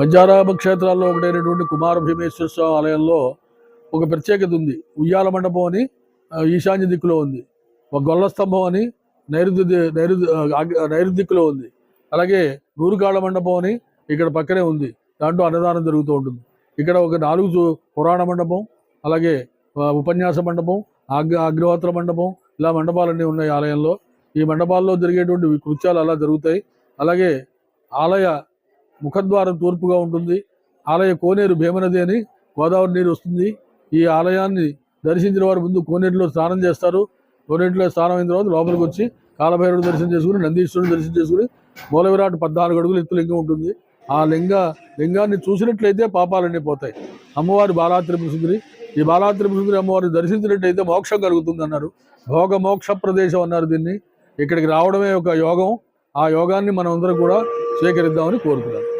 పంచారామ క్షేత్రాల్లో ఒకటైనటువంటి కుమార భీమేశ్వర స్వామి ఆలయంలో ఒక ప్రత్యేకత ఉంది. ఉయ్యాల మండపం అని ఈశాన్య దిక్కులో ఉంది. ఒక గొల్ల స్తంభం అని నైరుతి నైరుతి నైరుతి దిక్కులో ఉంది. అలాగే నూరుకాళ్ళ మండపం అని ఇక్కడ పక్కనే ఉంది. దాంట్లో అన్నదానం జరుగుతూ ఉంటుంది. ఇక్కడ ఒక నాలుగు పురాణ మండపం అలాగే ఉపన్యాస మండపం అగ్ర అగ్రహోత్ర మండపం ఇలా మండపాలన్నీ ఉన్నాయి ఆలయంలో. ఈ మండపాల్లో జరిగేటువంటి కృత్యాలు అలా జరుగుతాయి. అలాగే ఆలయ ముఖద్వారం తూర్పుగా ఉంటుంది. ఆలయ కోనేరు భీమనది అని గోదావరి నీరు వస్తుంది. ఈ ఆలయాన్ని దర్శించిన వారు ముందు కోనేటిలో స్నానం చేస్తారు. కోనేటిలో స్నానం అయిన తర్వాత లోపలికి వచ్చి కాలభైరుడు దర్శనం చేసుకుని నందీశ్వరుడు దర్శనం చేసుకుని మూలవిరాట్ పద్నాలుగు అడుగులు ఎత్తు లింగం ఉంటుంది. ఆ లింగ లింగాన్ని చూసినట్లయితే పాపాలన్నీ పోతాయి. అమ్మవారి బాలాత్రిపుర సుందరి ఈ బాలాత్రిపుర సుందరి అమ్మవారిని దర్శించినట్లయితే మోక్షం కలుగుతుంది అన్నారు. భోగ మోక్ష ప్రదేశం అన్నారు దీన్ని. ఇక్కడికి రావడమే ఒక యోగం. ఆ యోగాన్ని మనం అందరం కూడా స్వీకరిద్దామని కోరుతున్నాను